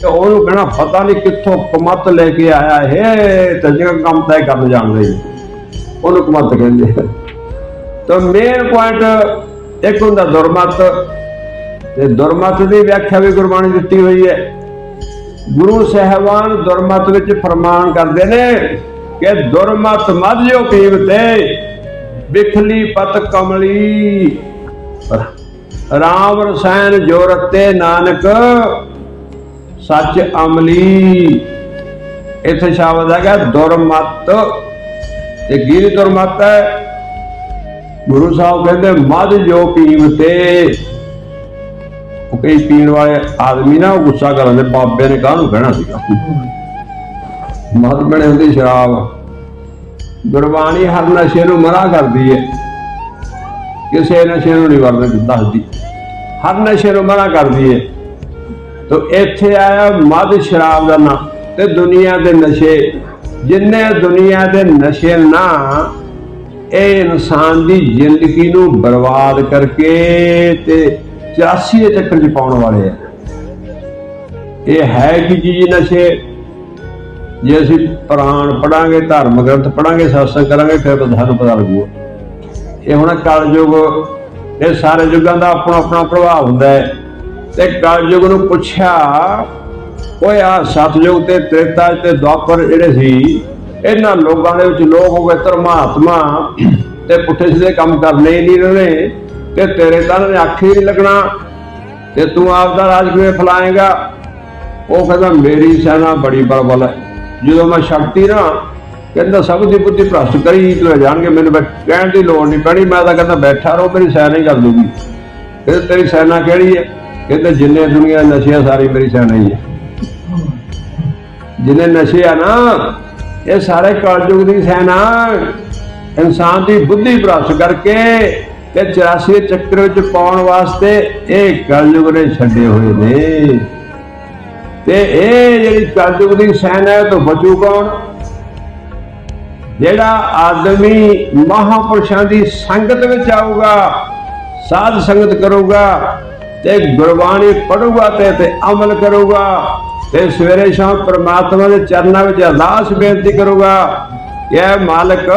ਤੇ ਉਹਨੂੰ ਕਹਿਣਾ, ਪਤਾ ਨਹੀਂ ਕਿੱਥੋਂ ਕਮਤ ਲੈ ਕੇ ਆਇਆ ਹੈ ਤੇ ਜਿਹੜਾ ਕੰਮ ਤੈ ਕਰਨ ਜਾਣਦੇ ਉਹਨੂੰ ਕਮਤ ਕਹਿੰਦੇ ਤਾਂ ਮੇਨ ਪੁਆਇੰਟ ਇੱਕ ਹੁੰਦਾ ਦੁਰਮਤ। ਤੇ ਦੁਰਮਤ ਦੀ ਵਿਆਖਿਆ ਵੀ ਗੁਰਬਾਣੀ ਦਿੱਤੀ ਹੋਈ ਹੈ। ਗੁਰੂ ਸਾਹਿਬਾਨ ਦੁਰਮਤ ਵਿੱਚ ਫਰਮਾਨ ਕਰਦੇ ਨੇ ਕਿ ਦੁਰਮਤ ਮਦ ਜੋ ਪੀਵਤੇ ਬਿਖਲੀ ਪਤ ਕਮਲੀ। ਰਾਮ ਰਸਾਇਣ ਜੋਰਤੇ ਨਾਨਕ ਸੱਚ ਅਮਲੀ। ਇੱਥੇ ਸ਼ਬਦ ਹੈਗਾ ਦੁਰਮਤ। ਤੇ ਗਿਰ ਦੁਰਮਤ ਹੈ? ਗੁਰੂ ਸਾਹਿਬ ਕਹਿੰਦੇ ਮਦ ਜੋ ਪੀਵਤੇ ਉਹ ਕਈ ਪੀਣ ਵਾਲੇ ਆਦਮੀ ਨਾ ਗੁੱਸਾ ਕਰਦੇ ਬਾਬੇ ਨੇ ਕਾਹਨੂੰ ਕਹਿਣਾ ਸੀਗਾ? ਮਦ ਬਣੇ ਹੁੰਦੀ ਸ਼ਰਾਬ। ਗੁਰਬਾਣੀ ਹਰ ਨਸ਼ੇ ਨੂੰ ਮਨਾ ਕਰਦੀ ਹੈ। ਕਿਸੇ ਨਸ਼ੇ ਨੂੰ ਨਹੀਂ ਵਰਦ ਦੱਸਦੀ। ਹਰ ਨਸ਼ੇ ਨੂੰ ਮਨਾ ਕਰਦੀ ਹੈ। ਤੋ ਇੱਥੇ ਆਇਆ ਮਦ ਸ਼ਰਾਬ ਦਾ ਨਾਂ ਤੇ ਦੁਨੀਆ ਦੇ ਨਸ਼ੇ। ਜਿੰਨੇ ਦੁਨੀਆ ਦੇ ਨਸ਼ੇ ਨਾ, ਇਹ ਇਨਸਾਨ ਦੀ ਜ਼ਿੰਦਗੀ ਨੂੰ ਬਰਬਾਦ ਕਰਕੇ ਤੇ 84 ਦੇ ਚੱਕਰ 'ਚ ਪਾਉਣ ਵਾਲੇ ਆ। ਇਹ ਹੈ ਕਿ ਜੀ ਨਸ਼ੇ? ਜੇ ਅਸੀਂ ਪ੍ਰਾਣ ਪੜਾਂਗੇ, ਧਰਮ ਗ੍ਰੰਥ ਪੜਾਂਗੇ, ਸਤਸੰਗ ਕਰਾਂਗੇ, ਫਿਰ ਤਾਂ ਸਾਨੂੰ ਪਤਾ ਲੱਗੂਗਾ। ਇਹ ਹੁਣ ਕਲਯੁਗ, ਇਹ ਸਾਰੇ ਯੁੱਗਾਂ ਦਾ ਆਪਣਾ ਆਪਣਾ ਪ੍ਰਭਾਵ ਹੁੰਦਾ ਹੈ। ਤੇ ਕਲਯੁਗ ਨੂੰ ਪੁੱਛਿਆ ਓਏ ਆ ਸਤਯੁਗ ਤੇ ਤ੍ਰੇਤਾ ਤੇ ਦੁਆਪਰ ਜਿਹੜੇ ਸੀ ਇਹਨਾਂ ਲੋਕਾਂ ਦੇ ਵਿੱਚ ਲੋਕ ਹੋ ਗਏ ਧਰਮਾਤਮਾ ਤੇ ਪੁੱਠੇ ਸਿੱਧੇ ਕੰਮ ਕਰਨੇ ਹੀ ਨਹੀਂ ਰਹੇ ਤੇ ਤੇਰੇ ਤਾਂ ਨੇ ਅੱਖ ਹੀ ਨਹੀਂ ਲੱਗਣਾ ਤੇ ਤੂੰ ਆਪ ਦਾ ਰਾਜ ਕਿਵੇਂ ਫਲਾਏਗਾ ਉਹ ਕਹਿੰਦਾ ਮੇਰੀ ਸੈਨਾ ਬੜੀ ਬਲਬਲ ਹੈ ਜਦੋਂ ਮੈਂ ਸ਼ਕਤੀ ਨਾ ਕਹਿੰਦਾ ਸਭ ਦੀ ਬੁੱਧੀ ਭ੍ਰਸ਼ਟ ਕਰੀ ਲੈ ਜਾਣਗੇ ਮੈਨੂੰ ਬੈ- ਕਹਿਣ ਦੀ ਲੋੜ ਨਹੀਂ ਪੈਣੀ ਮੈਂ ਤਾਂ ਕਹਿੰਦਾ ਬੈਠਾ ਰਹੋ ਮੇਰੀ ਸੈਨਾ ਹੀ ਕਰ ਦੂਗੀ ਕਹਿੰਦਾ ਤੇਰੀ ਸੈਨਾ ਕਿਹੜੀ ਹੈ ਕਹਿੰਦਾ ਜਿੰਨੇ ਦੁਨੀਆ ਦੇ ਸਾਰੀ ਮੇਰੀ ਸੈਨਾ ਹੈ ਜਿੰਨੇ ਨਸ਼ੇ ਆ ਨਾ, ਇਹ ਸਾਰੇ ਕਲਯੁਗ ਦੀ ਸੈਨਾ। ਇਨਸਾਨ ਦੀ ਬੁੱਧੀ ਪ੍ਰਾਪਤ ਕਰਕੇ ਤੇ 84 ਚੱਕਰ ਵਿੱਚ ਪਾਉਣ ਵਾਸਤੇ ਇਹ ਕਲਯੁਗ ਨੇ ਛੱਡੇ ਹੋਏ ਨੇ। ਤੇ ਇਹ ਜਿਹੜੀ ਕਲਯੁਗ ਦੀ ਸੈਨਾ ਹੈ ਤੋਂ ਬਚੂ ਕੌਣ? ਜਿਹੜਾ ਆਦਮੀ ਮਹਾਪੁਰਸ਼ਾਂ ਦੀ ਸੰਗਤ ਵਿੱਚ ਆਊਗਾ, ਸਾਧ ਸੰਗਤ ਕਰੂਗਾ ਤੇ ਗੁਰਬਾਣੀ ਪੜੂਗਾ ਤੇ ਤੇ ਅਮਲ ਕਰੂਗਾ। ਤੇ ਸਵੇਰੇ ਸ਼ਾਮ ਪ੍ਰਮਾਤਮਾ ਦੇ ਚਰਨਾਂ ਵਿੱਚ ਅਰਦਾਸ ਬੇਨਤੀ ਕਰੂਗਾ ਕਿ ਮਾਲਕ,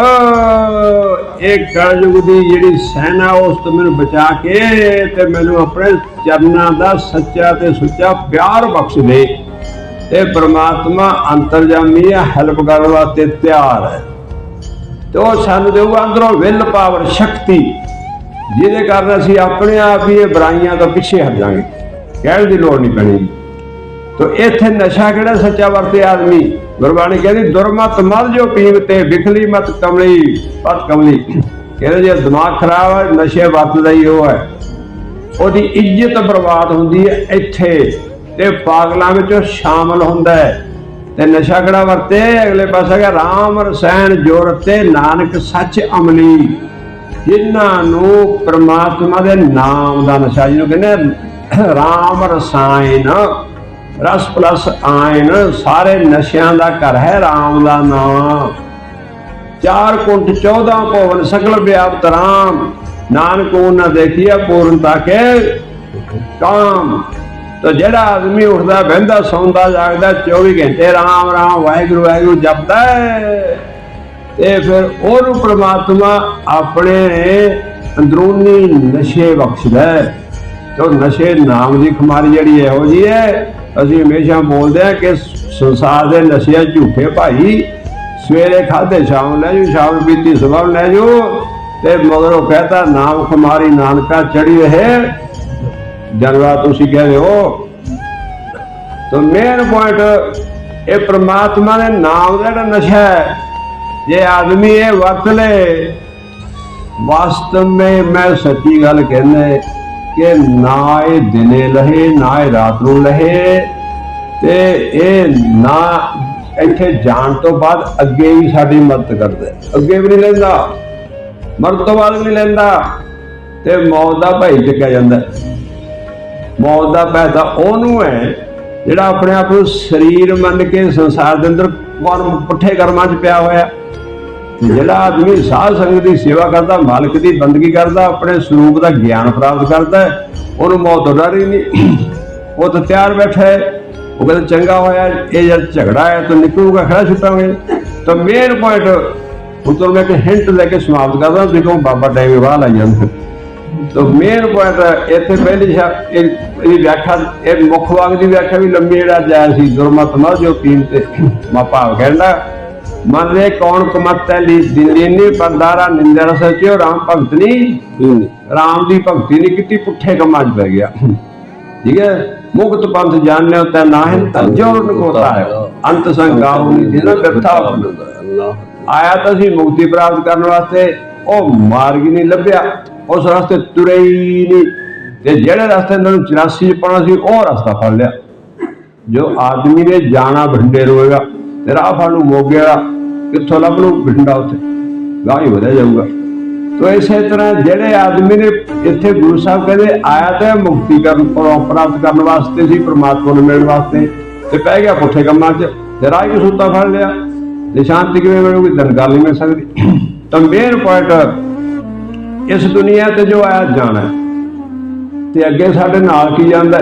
ਇਹ ਕਲਯੁਗ ਦੀ ਜਿਹੜੀ ਸੈਨਾ, ਉਸ ਤੋਂ ਮੈਨੂੰ ਬਚਾ ਕੇ ਤੇ ਮੈਨੂੰ ਆਪਣੇ ਚਰਨਾਂ ਦਾ ਸੱਚਾ ਤੇ ਸੁੱਚਾ ਪਿਆਰ ਬਖਸ਼ ਦੇ। ਤੇ ਪ੍ਰਮਾਤਮਾ ਅੰਤਰਜਾਮੀ ਹੈ ਹੈਲਪ ਕਰਨ ਵਾਸਤੇ ਤਿਆਰ ਹੈ। ਤੇ ਉਹ ਸਾਨੂੰ ਦੇਊਗਾ ਅੰਦਰੋਂ ਵਿਲ ਪਾਵਰ ਸ਼ਕਤੀ। ਜਿਹਦੇ ਕਾਰਨ ਅਸੀਂ ਆਪਣੇ ਆਪ ਹੀ ਇਹ ਬੁਰਾਈਆਂ ਤੋਂ ਪਿੱਛੇ ਹਟ ਜਾਾਂਗੇ ਕਹਿਣ ਦੀ ਲੋੜ ਨਹੀਂ ਪੈਣੀ। ਤੋ ਇੱਥੇ ਨਸ਼ਾ ਕਿਹੜਾ ਸੱਚਾ ਵਰਤੇ ਆਦਮੀ? ਗੁਰਬਾਣੀ ਕਹਿੰਦੀ, ਦੁਰਮਤ ਮਰ ਜੋ ਪੀਵ ਤੇ ਵਿਖਲੀ ਮਤ ਕਮਲੀ, ਪਤ ਕਮਲੀ। ਕਹਿੰਦੇ ਜੇ ਦਿਮਾਗ ਖਰਾਬ ਹੈ, ਨਸ਼ੇ ਵਰਤਦਾ ਹੀ ਉਹ ਹੈ। ਉਹਦੀ ਇੱਜ਼ਤ ਬਰਬਾਦ ਹੁੰਦੀ ਹੈ ਇੱਥੇ। ਤੇ ਪਾਗਲਾਂ ਵਿੱਚ ਉਹ ਸ਼ਾਮਲ ਹੁੰਦਾ ਹੈ। ਤੇ ਨਸ਼ਾ ਕਿਹੜਾ ਵਰਤੇ? ਅਗਲੇ ਪਾਸੇ ਹੈਗਾ ਰਾਮ ਰਸਾਇਣ ਜੋਰਤੇ ਨਾਨਕ ਸੱਚ ਅਮਲੀ। ਜਿਨ੍ਹਾਂ ਨੂੰ ਪ੍ਰਮਾਤਮਾ ਦੇ ਨਾਮ ਦਾ ਨਸ਼ਾ, ਜਿਹਨੂੰ ਕਹਿੰਦੇ ਰਾਮ ਰਸਾਇਣ, ਰਸ ਪਲਸ ਆਇਨ ਸਾਰੇ ਨਸ਼ਿਆਂ ਦਾ ਘਰ ਹੈ ਰਾਮ ਦਾ ਨਾਮ। ਚਾਰ ਕੁੰਠ 14 ਭਵਨ ਸਗਲ ਵਿਆਪਤ ਰਾਮ। ਨਾਨਕ ਉਹਨਾਂ ਦੇਖਿਆ ਪੂਰਨਤਾ ਕੇ ਕਾਮ। ਤਾਂ ਜਿਹੜਾ ਆਦਮੀ ਉੱਠਦਾ, ਬਹਿੰਦਾ, ਸੌਂਦਾ, ਜਾਗਦਾ 24 ਘੰਟੇ ਰਾਮ ਰਾਮ, ਵਾਹਿਗੁਰੂ ਵਾਹਿਗੁਰੂ ਜਪਦਾ ਹੈ। ਤੇ ਫਿਰ ਉਹਨੂੰ ਪ੍ਰਮਾਤਮਾ ਆਪਣੇ ਅੰਦਰੂਨੀ ਨਸ਼ੇ ਬਖਸ਼ਦਾ ਹੈ। ਤੇ ਉਹ ਨਸ਼ੇ ਨਾਮ ਦੀ ਖੁਮਾਰੀ ਜਿਹੜੀ ਇਹੋ ਜੀ ਹੈ, ਅਸੀਂ ਹਮੇਸ਼ਾ ਬੋਲਦੇ ਆ ਕਿ ਸੰਸਾਰ ਦੇ ਨਸ਼ੇ ਝੂਠੇ ਭਾਈ ਸਵੇਰੇ ਖਾਦੇ ਸ਼ਾਮ ਲੈ ਜੂ ਸ਼ਾਮ ਪੀਤੀ, ਸਵੇਰ ਲੈ ਜੂ ਤੇ ਮਗਰੋਂ ਕਹਤਾ, ਨਾਮ ਖੁਮਾਰੀ ਨਾਨਕਾ ਚੜੀ ਰਹੇ। ਜਨਵਾ ਤੁਸੀਂ ਕਹਿੰਦੇ ਹੋ। ਤਾਂ ਮੇਨ ਪੁਆਇੰਟ ਇਹ ਪ੍ਰਮਾਤਮਾ ਦੇ ਨਾਮ ਦਾ ਜਿਹੜਾ ਨਸ਼ਾ ਹੈ ਜੇ ਆਦਮੀ ਇਹ ਵਰਤ ਲੈ, ਵਾਸਤਵ में ਮੈਂ ਸੱਚੀ ਗੱਲ ਕਹਿੰਦਾ ਕਿ ਨਾ ਇਹ ਦਿਨੇ ਲਹੇ, ਨਾ ਇਹ ਰਾਤ ਨੂੰ ਲਹੇ ਤੇ ਇਹ ਨਾ ਇੱਥੇ ਜਾਣ ਤੋਂ ਬਾਅਦ ਅੱਗੇ ਵੀ ਸਾਡੀ ਮਦਦ ਕਰਦਾ ਅੱਗੇ ਵੀ ਨਹੀਂ ਲੈਂਦਾ, ਮਰਨ ਤੋਂ ਬਾਅਦ ਵੀ ਨਹੀਂ ਲੈਂਦਾ ਤੇ ਮੌਤ ਦਾ ਭਾਈ ਚੱਕਿਆ ਜਾਂਦਾ ਮੌਤ ਦਾ ਪੈਦਾ ਉਹਨੂੰ ਹੈ ਜਿਹੜਾ ਆਪਣੇ ਆਪ ਨੂੰ ਸਰੀਰ ਮੰਨ ਕੇ ਸੰਸਾਰ ਦੇ ਅੰਦਰ ਪੁੱਠੇ ਕਰਮਾਂ 'ਚ ਪਿਆ ਹੋਇਆ। ਜਿਹੜਾ ਆਦਮੀ ਸਾਧ ਸੰਗਤ ਦੀ ਸੇਵਾ ਕਰਦਾ, ਮਾਲਕ ਦੀ ਬੰਦਗੀ ਕਰਦਾ, ਆਪਣੇ ਸਰੂਪ ਦਾ ਗਿਆਨ ਪ੍ਰਾਪਤ ਕਰਦਾ ਉਹਨੂੰ ਮੌਤ ਤੋਂ ਡਰ ਹੀ ਨਹੀਂ। ਉਹ ਤਾਂ ਤਿਆਰ ਬੈਠਾ ਹੈ। ਉਹ ਕਹਿੰਦਾ, ਚੰਗਾ ਹੋਇਆ, ਇਹ ਜਦ ਝਗੜਾ ਹੈ ਤਾਂ ਨਿਕਲੂਗਾ, ਖੜਾ ਛੁੱਟਾਂਗੇ। ਤਾਂ ਮੇਨ ਪੁਆਇੰਟ ਹੁਣ ਤੋਂ ਮੈਂ ਇੱਕ ਹਿੰਟ ਲੈ ਕੇ ਸਮਾਪਤ ਕਰਦਾ, ਦੇਖੋ ਬਾਬਾ ਟਾਈਮ ਵਾਲ ਲਾਈ ਜਾਂਦੇ ਤਾਂ ਮੇਨ ਪੁਆਇੰਟ ਇੱਥੇ ਪਹਿਲੀ ਸ਼ਾ- ਇਹ ਵਿਆਖਿਆ, ਇਹ ਮੁੱਖ ਵਾਂਗ ਦੀ ਵਿਆਖਿਆ ਵੀ ਲੰਮੀ ਜਿਹੜਾ ਜਾਇਆ ਸੀ, ਦੁਰਮਤ ਨਾ ਜੋ ਪੀਣ ਤੇ ਮਾ ਭਾਵ ਕਹਿੰਦਾ ਕੌਣ ਕਮਤ ਹੈ ਲੀ ਦਿਨੀ ਪਰਦਾਰਾ ਨਿੰਦਰ ਸਚਿਓ ਰਾਮ ਭਗਤ ਨਹੀਂ? ਰਾਮ ਦੀ ਭਗਤੀ ਨਹੀਂ ਕੀਤੀ ਪੁੱਠੇ ਕੰਮਾਂ 'ਚ ਪੈ ਗਿਆ। ਠੀਕ ਹੈ? ਮੁਕਤ ਪੰਥ ਜਾਣਿਓ ਤਾਂ ਨਾਹਿਨ ਤੰਜੋਰ ਨਕੋਤਾ ਹੈ। ਅੰਤ ਸੰਗਾਉ ਨਹੀਂ ਜਿਹਨਾਂ ਬਿਰਥਾ ਆਇਆ ਤਾਂ ਸੀ ਮੁਕਤੀ ਪ੍ਰਾਪਤ ਕਰਨ ਵਾਸਤੇ ਉਹ ਮਾਰਗ ਨਹੀਂ ਲੱਭਿਆ। ਉਸ ਰਸਤੇ ਤੁਰੇ ਹੀ ਨਹੀਂ। ਤੇ ਜਿਹੜੇ ਰਸਤੇ ਇਹਨਾਂ ਨੂੰ 84 ਚ ਪਾਉਣਾ ਸੀ ਉਹ ਰਸਤਾ ਫੜ ਲਿਆ। ਜੋ ਆਦਮੀ ਨੇ ਜਾਣਾ ਭਿੰਡੇ ਰੋਏਗਾ। ਤੇ ਰਾਹ ਫੜ ਨੂੰ ਮੋਗੇ ਵਾਲਾ ਕਿੱਥੋਂ ਲੱਭ ਲੂ ਬਠਿੰਡਾ ਉੱਥੇ। ਗਾਹ ਹੀ ਵਧਿਆ ਜਾਊਗਾ। ਤੋ ਇਸੇ ਤਰ੍ਹਾਂ ਜਿਹੜੇ ਆਦਮੀ ਨੇ ਇੱਥੇ ਗੁਰੂ ਸਾਹਿਬ ਕਹਿੰਦੇ, ਆਇਆ ਤਾਂ ਮੁਕਤੀ ਕਰਨ ਪ੍ਰਾਪਤ ਕਰਨ ਵਾਸਤੇ ਸੀ, ਪ੍ਰਮਾਤਮਾ ਨੂੰ ਮਿਲਣ ਵਾਸਤੇ। ਤੇ ਪੈ ਗਿਆ ਪੁੱਠੇ ਕੰਮਾਂ 'ਚ, ਤੇ ਰਾਹ ਹੀ ਸੁੱਤਾ ਫੜ ਲਿਆ। ਤੇ ਸ਼ਾਂਤੀ ਕਿਵੇਂ ਮਿਲੂਗੀ? ਧਨ ਗੱਲ ਨਹੀਂ ਮਿਲ ਸਕਦੀ। ਤਾਂ ਮੇਨ ਪੁਆਇੰਟ ਇਸ ਦੁਨੀਆ ਤੇ ਜੋ ਆਇਆ, ਜਾਣਾ। ਤੇ ਅੱਗੇ ਸਾਡੇ ਨਾਲ ਕੀ ਜਾਂਦਾ?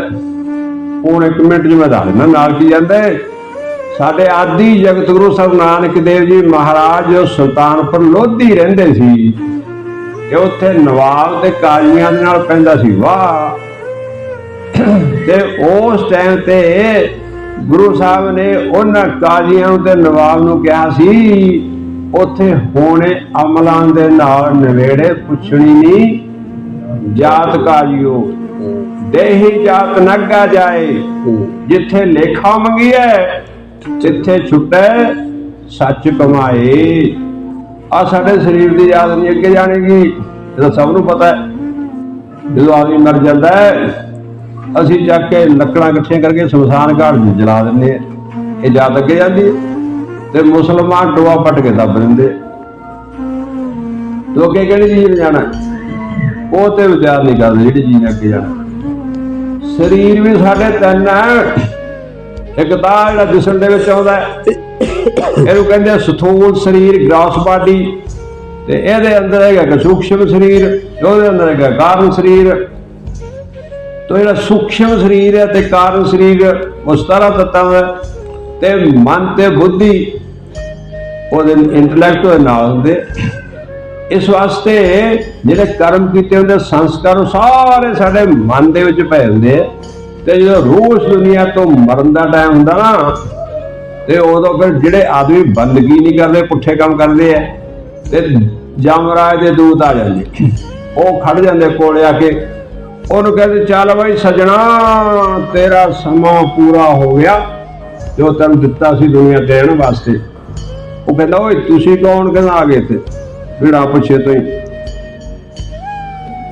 ਹੁਣ ਇੱਕ ਮਿੰਟ ਚ ਮੈਂ ਦੱਸ ਦਿੰਦਾ, ਨਾਲ ਕੀ ਜਾਂਦਾ ਹੈ? ਸਾਡੇ ਆਦੀ ਜਗਤ ਗੁਰੂ ਸਾਹਿਬ ਨਾਨਕ ਦੇਵ ਜੀ ਮਹਾਰਾਜ ਜੋ ਸੁਲਤਾਨਪੁਰ ਲੋਧੀ ਰਹਿੰਦੇ ਸੀ। ਤੇ ਉੱਥੇ ਨਵਾਬ ਤੇ ਕਾਜ਼ੀਆਂ ਦੇ ਨਾਲ ਪੈਂਦਾ ਸੀ। ਵਾਹ। ਤੇ ਉਸ ਟਾਈਮ ਤੇ ਗੁਰੂ ਸਾਹਿਬ ਨੇ ਉਹਨਾਂ ਕਾਜ਼ੀਆਂ ਨੂੰ ਤੇ ਨਵਾਬ ਨੂੰ ਕਿਹਾ ਸੀ, ਉੱਥੇ ਹੋਣੇ ਅਮਲਾਂ ਦੇ ਨਾਲ ਨਵੇੜੇ ਪੁੱਛਣੀ ਨਹੀਂ। ਜਾਤ ਕਾਜੀਓ, ਦੇਹੀ ਜਾਤ ਨਗਾ ਜਾਏ, ਜਿੱਥੇ ਲੇਖਾ ਮੰਗੀਐ ਜਿੱਥੇ ਛੁੱਟੈ, ਸੱਚ ਕਮਾਏ। ਆ ਸਾਡੇ ਸਰੀਰ ਦੀ ਯਾਦ ਨਹੀਂ ਅੱਗੇ ਜਾਣੇਗੀ। ਇਹ ਤਾਂ ਸਭ ਨੂੰ ਪਤਾ ਹੈ। ਜਦੋਂ ਆਦਮੀ ਮਰ ਜਾਂਦਾ ਹੈ, ਅਸੀਂ ਚੱਕ ਕੇ ਲੱਕੜਾਂ ਇਕੱਠੀਆਂ ਕਰਕੇ ਸ਼ਮਸ਼ਾਨ ਘਾਟ 'ਚ ਜਲਾ ਦਿੰਦੇ ਆ ਇਹ ਯਾਦ ਅੱਗੇ ਜਾਂਦੀ ਹੈ ਤੇ ਮੁਸਲਮਾਨ ਟੋਆ ਪੱਟ ਕੇ ਦੱਬ ਦਿੰਦੇ ਤੋ ਕਿਹੜੀ ਚੀਜ਼ ਨੇ ਜਾਣਾ? ਉਹ ਤੇ ਵਿਚਾਰ ਨਹੀਂ ਕਰਦੇ ਜਿਹੜੀ ਚੀਜ਼ ਨੇ ਅੱਗੇ ਜਾਣਾ। ਸਰੀਰ ਵੀ ਸਾਡੇ ਤਿੰਨ ਹੈ। ਇੱਕ ਤਾਂ ਜਿਹੜਾ ਜਿਸਮ ਦੇ ਵਿੱਚ ਆਉਂਦਾ ਇਹਨੂੰ ਕਹਿੰਦੇ ਆ ਸਥੂਲ ਸਰੀਰ, ਗ੍ਰਾਸ ਬਾਡੀ। ਤੇ ਇਹਦੇ ਅੰਦਰ ਹੈਗਾ ਸੂਖਸ਼ਮ ਸਰੀਰ, ਉਹਦੇ ਅੰਦਰ ਹੈਗਾ ਕਾਰਨ ਸਰੀਰ। ਤੋ ਜਿਹੜਾ ਸੂਖਸ਼ਮ ਸਰੀਰ ਹੈ ਤੇ ਕਾਰਨ ਸਰੀਰ, ਉਹ 17 ਤੱਤਾਂ ਦਾ ਹੈ। ਤੇ ਮਨ ਤੇ ਬੁੱਧੀ, ਉਹਦੇ ਇੰਟੈਲੈਕਟ ਦੇ ਨਾਲ ਹੁੰਦੇ। ਇਸ ਵਾਸਤੇ ਜਿਹੜੇ ਕਰਮ ਕੀਤੇ ਹੁੰਦੇ ਸੰਸਕਾਰ ਸਾਰੇ ਸਾਡੇ ਮਨ ਦੇ ਵਿੱਚ ਪਏ ਹੁੰਦੇ ਆ। ਤੇ ਜਦੋਂ ਰੂਹ ਇਸ ਦੁਨੀਆ ਤੋਂ ਮਰਨ ਦਾ ਟਾਈਮ ਹੁੰਦਾ ਨਾ, ਤੇ ਉਦੋਂ ਫਿਰ ਜਿਹੜੇ ਆਦਮੀ ਬੰਦਗੀ ਨਹੀਂ ਕਰਦੇ, ਪੁੱਠੇ ਕੰਮ ਕਰਦੇ ਆ, ਤੇ ਜਮਰਾਜ ਦੇ ਦੂਤ ਆ ਜਾਂਦੇ। ਉਹ ਖੜ ਜਾਂਦੇ ਕੋਲੇ ਆ ਕੇ, ਉਹਨੂੰ ਕਹਿੰਦੇ, ਚੱਲ ਬਾਈ ਸਜਣਾ, ਤੇਰਾ ਸਮਾਂ ਪੂਰਾ ਹੋ ਗਿਆ, ਜੋ ਤੈਨੂੰ ਦਿੱਤਾ ਸੀ ਦੁਨੀਆ ਦੇਣ ਵਾਸਤੇ। ਉਹ ਕਹਿੰਦਾ, ਓਏ, ਤੁਸੀਂ ਕੌਣ? ਕਹਿੰਦਾ, ਆ ਗਏ ਤੇ ਜਿਹੜਾ ਪੁੱਛੇ ਤੋਂ ਹੀ।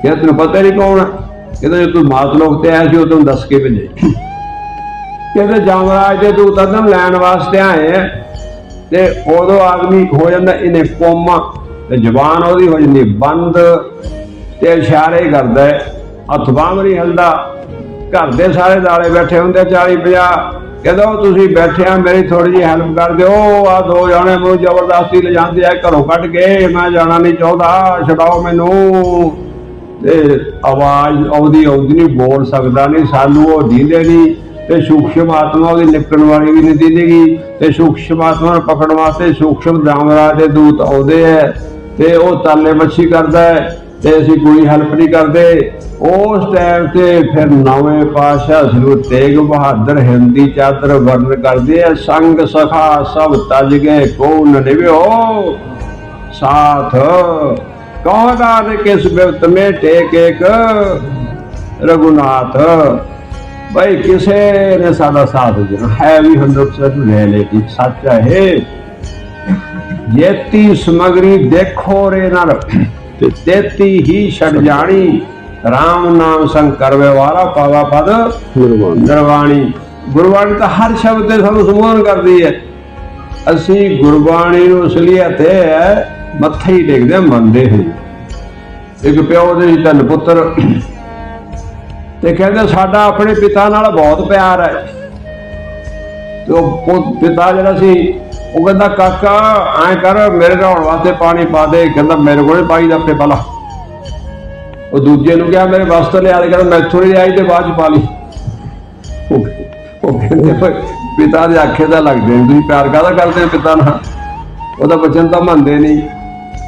ਕਿਹਾ, ਤੈਨੂੰ ਪਤਾ ਨਹੀਂ ਕੌਣ ਹੈ ਕਹਿੰਦਾ ਜੇ ਤੂੰ ਮਾਤ ਲੋਕ ਤੇ ਆਇਆ ਸੀ, ਉਹ ਤੈਨੂੰ ਦੱਸ ਕੇ ਭੇਜੇ ਕਹਿੰਦੇ ਜਾਮਰਾਜ ਦੇ ਦੂਤ ਅਦਮ ਲੈਣ ਵਾਸਤੇ ਆਏ ਤੇ ਉਦੋਂ ਆਦਮੀ ਹੋ ਜਾਂਦਾ, ਇਹਨੇ ਕੋਮਾ, ਤੇ ਜ਼ਬਾਨ ਉਹਦੀ ਹੋ ਜਾਂਦੀ ਬੰਦ, ਤੇ ਇਸ਼ਾਰੇ ਕਰਦਾ ਹੱਥ ਬਾਂਹ ਨਹੀਂ ਹਿਲਦਾ। ਘਰ ਦੇ ਸਾਰੇ ਦਾਲੇ ਬੈਠੇ ਹੁੰਦੇ 40 50 ਕਹਿੰਦਾ ਉਹ ਤੁਸੀਂ ਬੈਠੇ ਆ, ਮੇਰੀ ਥੋੜੀ ਜਿਹੀ ਹੈਲਪ ਕਰ ਦਿਓ। ਆ ਦੋ ਜਾਣੇ ਮੈਨੂੰ ਜ਼ਬਰਦਸਤੀ ਲੈ ਆ, ਘਰੋਂ ਕੱਢ ਕੇ, ਮੈਂ ਜਾਣਾ ਨਹੀਂ ਚਾਹੁੰਦਾ, ਛਡਾਓ ਮੈਨੂੰ। ਤੇ ਆਵਾਜ਼ ਆਉਂਦੀ ਆਉਂਦੀ ਨਹੀਂ, ਬੋਲ ਸਕਦਾ ਨਹੀਂ, ਸਾਨੂੰ ਉਹ ਦੀਂਦੇ ਨਹੀਂ ਤੇ ਸੂਖਸ਼ਮ ਆਤਮਾ ਉਹਦੀ ਨਿਕਲਣ ਵਾਲੀ ਵੀ ਨਹੀਂ ਦੀਦੇਗੀ ਤੇ ਸੂਖਸ਼ਮ ਆਤਮਾ ਨੂੰ ਪਕੜਨ ਵਾਸਤੇ ਸੂਖਸ਼ਮ ਦਾਮਰਾਜ ਦੇ ਦੂਤ ਆਉਂਦੇ ਐ ਤੇ ਉਹ ਤਾਲੇ ਮੱਛੀ ਕਰਦਾ ਹੈ ਤੇ ਅਸੀਂ ਕੋਈ ਹੈਲਪ ਨਹੀਂ ਕਰਦੇ। ਉਸ ਟਾਈਮ ਤੇ ਫਿਰ ਨਵੇਂ ਪਾਸ਼ਾ ਸ੍ਰੀ ਤੇਗ ਬਹਾਦਰ ਹਿੰਦੀ ਚਾਦਰ ਵਰਣ ਕਰਦੇ ਆ ਸੰਗ ਸਖਾ ਸਭ ਤਜ ਗਏ ਕੋ ਨਿਵਿਓ ਸਾਥ ਕਹਦਾ ਨੇ ਕਿਸ ਬਿਵਤ ਮੇ ਟੇਕ ਇੱਕ ਰਘੁਨਾਥ। ਭਾਈ ਕਿਸੇ ਨੇ ਸਾਡਾ ਸਾਥ ਦੇਣਾ। ਹੈ ਵੀ 100% ਲੈ ਲੈ ਕਿ ਸੱਚਾ ਹੈ ਜੇਤੀ ਸਮਗਰੀ ਦੇਖੋ ਰੇ ਨਰ ਤੇ ਤੇਤੀ ਹੀ ਛੜ ਜਾਣੀ। RAM ਨਾਮ ਸੰਗ ਕਰਵੇ ਵਾਲਾ ਪਾਵਾ ਪਦ ਗੁਰਬਾਣੀ। ਗੁਰਬਾਣੀ। ਤਾਂ ਹਰ ਸ਼ਬਦ ਤੇ ਸਾਨੂੰ ਸੰਬੋਧਨ ਕਰਦੀ ਹੈ। ਅਸੀਂ ਗੁਰਬਾਣੀ ਨੂੰ ਅਸਲੀਅਤ ਹੈ ਮੱਥੇ ਹੀ ਟੇਕਦੇ ਹਾਂ, ਮੰਨਦੇ ਹਾਂ। ਇੱਕ ਪਿਓ ਦੇ ਸੀ ਪੁੱਤਰ। ਤੇ ਕਹਿੰਦੇ ਸਾਡਾ ਆਪਣੇ ਪਿਤਾ ਨਾਲ ਬਹੁਤ ਪਿਆਰ ਹੈ। ਤੇ ਉਹ ਪਿਤਾ ਜਿਹੜਾ ਸੀ ਉਹ ਕਹਿੰਦਾ ਕਾਕਾ ਐਂ ਕਰ ਮੇਰੇ ਨਹਾਉਣ ਵਾਸਤੇ ਪਾਣੀ ਪਾ ਦੇ। ਕਹਿੰਦਾ ਮੇਰੇ ਕੋਲੇ ਪਾਈ ਦਾ ਆਪੇ ਪਲਾ ਉਹ ਦੂਜੇ ਨੂੰ ਕਿਹਾ ਮੇਰੇ ਵਾਸਤੇ ਲਿਆ ਦੇ। ਕਹਿੰਦਾ ਮੈਥੋਂ ਨਹੀਂ ਆਈ ਤੇ ਬਾਅਦ ਚ ਪਾ ਲਈ। ਉਹ- ਕਹਿੰਦੇ ਪਿਤਾ ਦੇ ਆਖੇ ਦਾ ਲੱਗਦੇ ਨੇ ਤੁਸੀਂ ਪਿਆਰ ਕਾਹਦਾ ਕਰਦੇ ਹੋ ਪਿਤਾ ਨਾਲ? ਉਹਦਾ ਬਚਨ ਤਾਂ ਮੰਨਦੇ ਨਹੀਂ।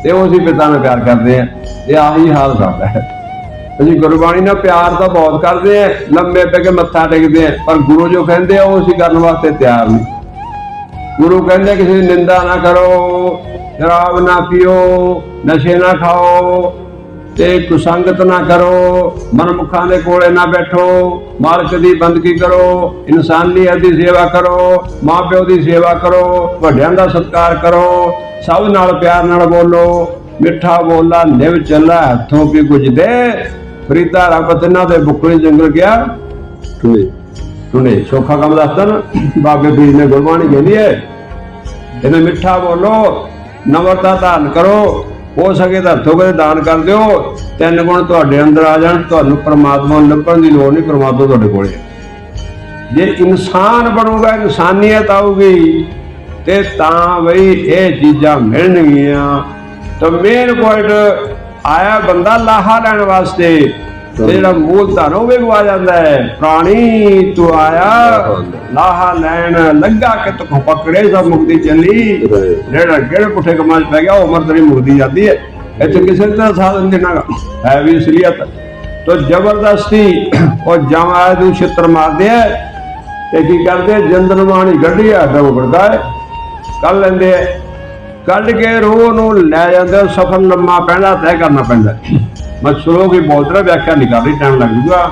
ਤੇ ਉਹ ਅਸੀਂ ਪਿਤਾ ਨਾਲ ਪਿਆਰ ਕਰਦੇ ਆ ਇਹ ਆਹੀ ਹਾਲ ਸਾਡਾ ਹੈ। ਅਸੀਂ ਗੁਰਬਾਣੀ ਨਾਲ ਪਿਆਰ ਤਾਂ ਬਹੁਤ ਕਰਦੇ ਆ ਲੰਮੇ ਪੈ ਕੇ ਮੱਥਾ ਟੇਕਦੇ ਆ ਪਰ ਗੁਰੂ ਜੋ ਕਹਿੰਦੇ ਆ, ਉਹ ਅਸੀਂ ਕਰਨ ਵਾਸਤੇ ਤਿਆਰ ਨਹੀਂ। ਗੁਰੂ ਕਹਿੰਦੇ ਕਿਸੇ ਦੀ ਨਿੰਦਾ ਨਾ ਕਰੋ, ਸ਼ਰਾਬ ਨਾ ਪੀਓ, ਨਸ਼ੇ ਨਾ ਖਾਓ ਤੇ ਕੁਸੰਗਤ ਨਾ ਕਰੋ, ਮਨਮੁਖਾਂ ਦੇ ਕੋਲੇ ਨਾ ਬੈਠੋ, ਮਾਲਕ ਦੀ ਬੰਦਗੀ ਕਰੋ, ਇਨਸਾਨੀਅਤ ਦੀ ਸੇਵਾ ਕਰੋ, ਮਾਪਿਓ ਦੀ ਸੇਵਾ ਕਰੋ, ਵੱਡਿਆਂ ਦਾ ਸਤਿਕਾਰ ਕਰੋ, ਸਭ ਨਾਲ ਪਿਆਰ ਨਾਲ ਬੋਲੋ, ਮਿੱਠਾ ਬੋਲਾ ਨਿਵ ਚੱਲਾ ਹੱਥੋਂ ਵੀ ਗੁਜਦੇ ਫਰੀਦਾ ਰੱਬ ਤਿੰਨਾਂ ਦੇ ਬੁੱਕਲੇ ਜੰਗਲ ਗਿਆ। ਟੁਣੇ ਸੁਣੇ, ਸੌਖਾ ਕੰਮ ਦੱਸਦਾ ਨਾ। ਬਾਬੇ ਬੀਜ ਨੇ ਗੁਰਬਾਣੀ ਕਹਿੰਦੀ ਹੈ, ਇਹਨੇ ਮਿੱਠਾ ਬੋਲੋ ਨਵਰਤਾ ਧਾਰਨ ਕਰੋ। ਹੋ ਸਕੇ ਤਾਂ ਹੱਥੋਂ ਕਦੇ ਦਾਨ ਕਰ ਦਿਓ। ਤਿੰਨ ਗੁਣ ਤੁਹਾਡੇ ਅੰਦਰ ਆ ਜਾਣ, ਤੁਹਾਨੂੰ ਪਰਮਾਤਮਾ ਨੂੰ ਲੱਭਣ ਦੀ ਲੋੜ ਨਹੀਂ, ਪਰਮਾਤਮਾ ਤੁਹਾਡੇ ਕੋਲੇ ਹੈ। ਜੇ ਇਨਸਾਨ ਬਣੂਗਾ, ਇਨਸਾਨੀਅਤ ਆਊਗੀ, ਤੇ ਤਾਂ ਬਈ ਇਹ ਚੀਜ਼ਾਂ ਮਿਲਣਗੀਆਂ। ਤਾਂ ਮੇਨ ਪੁਆਇੰਟ ਆਇਆ ਬੰਦਾ ਲਾਹਾ ਲੈਣ ਵਾਸਤੇ। ਤੇ ਜਿਹੜਾ ਮੂਲ ਧਨ ਉਹ ਵੀ ਗਵਾ ਜਾਂਦਾ ਹੈ। ਪ੍ਰਾਣੀ ਤੂੰ ਆਇਆ, ਲਾਹਾ ਲੈਣ ਲੱਗਾ ਕਿ ਤੂੰ ਪਕੜੇ ਸਭ ਮੁਕਤੀ ਚੱਲੀ। ਜਿਹੜਾ ਕਿਹੜੇ ਪੁੱਠੇ ਕੰਮਾਂ ਪੈ ਗਿਆ, ਉਹ ਉਮਰ ਤੇਰੀ ਮੁਕਦੀ ਜਾਂਦੀ ਹੈ। ਇੱਥੇ ਕਿਸੇ ਦਾ ਸਾਥ ਦੇਣਾ ਹੈ ਵੀ ਅਸਲੀਅਤ। ਤੋ ਜ਼ਬਰਦਸਤੀ ਉਹ ਜਮਾਇਤ ਨੂੰ ਛਿੱਤਰ ਮਾਰਦੇ ਆ। ਤੇ ਕੀ ਕਰਦੇ? ਆ? ਜੰਦਨ ਮਾਣੀ ਗੱਡੀ ਆ ਹੈ। ਕੱਢ ਲੈਂਦੇ ਆ। ਕੱਢ ਕੇ ਰੂਹ ਨੂੰ ਲੈ ਜਾਂਦੇ, ਸਫ਼ਰ ਲੰਮਾ ਪੈਂਦਾ, ਤੈਅ ਕਰਨਾ ਪੈਂਦਾ। ਮੈਂ ਸ਼ਲੋਕ ਹੀ ਬਹੁਤ ਰਿਹਾ ਵਿਆਖਿਆ ਨਹੀਂ ਕਰ ਰਹੀ ਟਾਈਮ ਲੱਗ ਜੂਗਾ।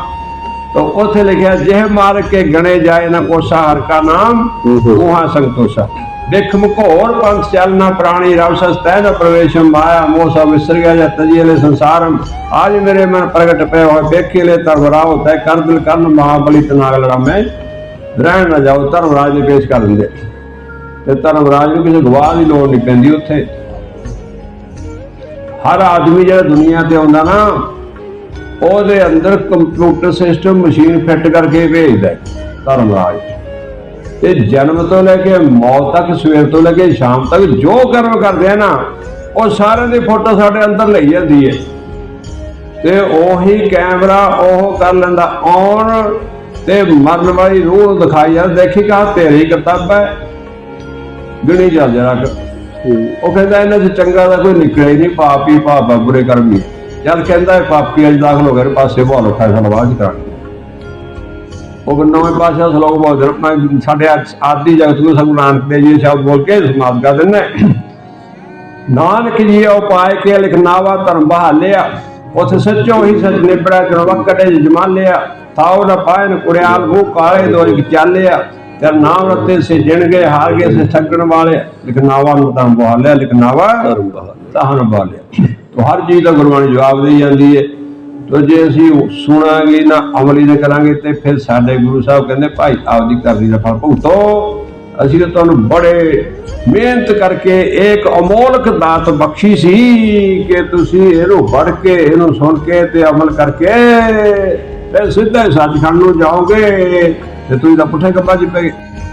ਤਾਂ ਉੱਥੇ ਲਿਖਿਆ ਜਿਹ ਮਾਰ ਕੇ ਗਣੇ ਜਾਏ ਨਾ ਕੋਸਾ ਹਰ ਕਾ ਨਾਮ ਹੂੰ ਹੂੰ। ਸੰਤੋਸ਼ਾ ਦੇਖ ਮੁਕੋਰ ਪੰਥ ਚਲਨਾ ਪ੍ਰਾਣੀ ਰਵ ਸਸਤੈ ਨ ਪ੍ਰਵੇਸ਼ਮ ਮਾਇਆ ਮੋਹ ਸਭ ਵਿਸਰ ਗਿਆ ਜਾਂ ਤਜੀਲੇ ਸੰਸਾਰਮ। ਆਜ ਮੇਰੇ ਮਨ ਪ੍ਰਗਟ ਪਏ ਹੋਏ ਵੇਖੇ ਲੈ ਤਰਵਰਾਓ ਤੈ ਕਰ ਦਿਲ ਕਰਨ ਮਹਾਬਲੀ ਤਨਾਗ ਲੜਾਮੇ। ਰਹਿਣ ਨਾ ਜਾਓ ਧਰਮਰਾਜ ਨੇ ਪੇਸ਼ ਕਰ ਦਿੰਦੇ। ਤੇ ਧਰਮਰਾਜ ਨੂੰ ਕਿਸੇ ਗਵਾਹ ਦੀ ਲੋੜ ਨਹੀਂ ਪੈਂਦੀ ਉੱਥੇ। ਹਰ ਆਦਮੀ ਜਿਹੜਾ ਦੁਨੀਆ ਤੇ ਆਉਂਦਾ ਨਾ, ਉਹਦੇ ਅੰਦਰ ਕੰਪਿਊਟਰ ਸਿਸਟਮ ਮਸ਼ੀਨ ਫਿੱਟ ਕਰਕੇ ਭੇਜਦਾ ਧਰਮ ਰਾਜ। ਤੇ ਜਨਮ ਤੋਂ ਲੈ ਕੇ ਮੌਤ ਤੱਕ, ਸਵੇਰ ਤੋਂ ਲੈ ਕੇ ਸ਼ਾਮ ਤੱਕ ਜੋ ਕਰਮ ਕਰਦੇ ਆ ਨਾ, ਉਹ ਸਾਰਿਆਂ ਦੀ ਫੋਟੋ ਸਾਡੇ ਅੰਦਰ ਲਈ ਜਾਂਦੀ ਹੈ। ਤੇ ਉਹੀ ਕੈਮਰਾ ਉਹ ਕਰ ਲੈਂਦਾ ਔਨ ਤੇ ਮਰਨ ਵਾਲੀ ਰੂਹ ਦਿਖਾਈ ਜਾ ਦੇਖੀ ਕਾ ਤੇਰੀ ਕਿਤਾਬ ਹੈ, ਗਿਣੀ ਜਾ ਜਰਾ ਕੁ। ਉਹ ਕਹਿੰਦਾ ਇਹਨਾਂ ਚ ਚੰਗਾ ਦਾ ਕੋਈ ਨਿਕਲਿਆ ਹੀ ਨਹੀਂ, ਪਾਪ ਹੀ ਪਾਪ ਆ, ਬੁਰੇ ਕਰਮ ਹੀ ਜਦ ਕਹਿੰਦਾ ਪਾਪੀ ਅੱਜ ਦਾਖਲ ਹੋ ਗਏ ਪਾਸੇ ਭਾਲੋ ਫੈਸਲਾ ਬਾਅਦ ਕਰਾਂਗੇ ਉਹ ਨਵੇਂ ਪਾਸ਼ਾ ਸਲੋਕ ਬਹੁਤ ਨੇ ਸਾਡੇ ਅੱਜ ਆਦੀ ਜਗਤ ਨੂੰ ਸਭ ਨਾਨਕ ਦੇ ਜੀ ਸ਼ਬਦ ਬੋਲ ਕੇ ਸਮਾਪਤ ਕਰ ਦਿੰਦੇ ਨਾਨਕ ਜੀ ਉਹ ਪਾਏ ਕੇ ਲਿਖਨਾਵਾ ਧਰਮ ਬਹਾਲਿਆ ਉਥੇ ਸੱਚੋ ਹੀ ਸੱਚ ਨਿਬੜਾ ਜਨਮ ਕਟੇ ਜਮਾਲਿਆ ਥਾਉ ਨਾ ਪਾਇਨ ਕੁੜਿਆਲ, ਮੂੰਹ ਕਾਲੇ ਦੋਈ ਚਾਲਿਆ ਤੇ ਨਾਮ ਰਤੇ ਸੇ ਜਿਣ ਗਏ ਹਾਰ ਗਏ ਸੇ ਠੱਗਣ ਵਾਲੇ। ਲਿਖਨਾਵਾ ਨੂੰ ਧਰਮ ਬਹਾਲਿਆ ਲਿਖਨਾਵਾ ਤਾਹਨ ਬਾਲਿਆ ਤੋ ਹਰ ਚੀਜ਼ ਦਾ ਗੁਰਬਾਣੀ ਜਵਾਬ ਦੇਈ ਜਾਂਦੀ ਹੈ ਤੋ ਜੇ ਅਸੀਂ ਸੁਣਾਂਗੇ ਨਾ ਅਮਲੀ ਨਾ ਕਰਾਂਗੇ ਤੇ ਫਿਰ ਸਾਡੇ ਗੁਰੂ ਸਾਹਿਬ ਕਹਿੰਦੇ ਭਾਈ ਆਪਦੀ ਕਰਨੀ ਦਾ ਫਲ ਭੁਗਤੋ। ਅਸੀਂ ਤਾਂ ਤੁਹਾਨੂੰ ਬੜੇ ਮਿਹਨਤ ਕਰਕੇ ਇੱਕ ਅਮੋਲਕ ਦਾਤ ਬਖਸ਼ੀ ਸੀ ਕਿ ਤੁਸੀਂ ਇਹਨੂੰ ਪੜ੍ਹ ਕੇ ਇਹਨੂੰ ਸੁਣ ਕੇ ਤੇ ਅਮਲ ਕਰਕੇ ਤੇ ਸਿੱਧੇ ਸੱਚਖੰਡ ਨੂੰ ਜਾਓਗੇ। ਤੇ ਤੁਸੀਂ ਤਾਂ ਪੁੱਠੇ ਕੰਮਾਂ 'ਚ ਪੈ ਗਏ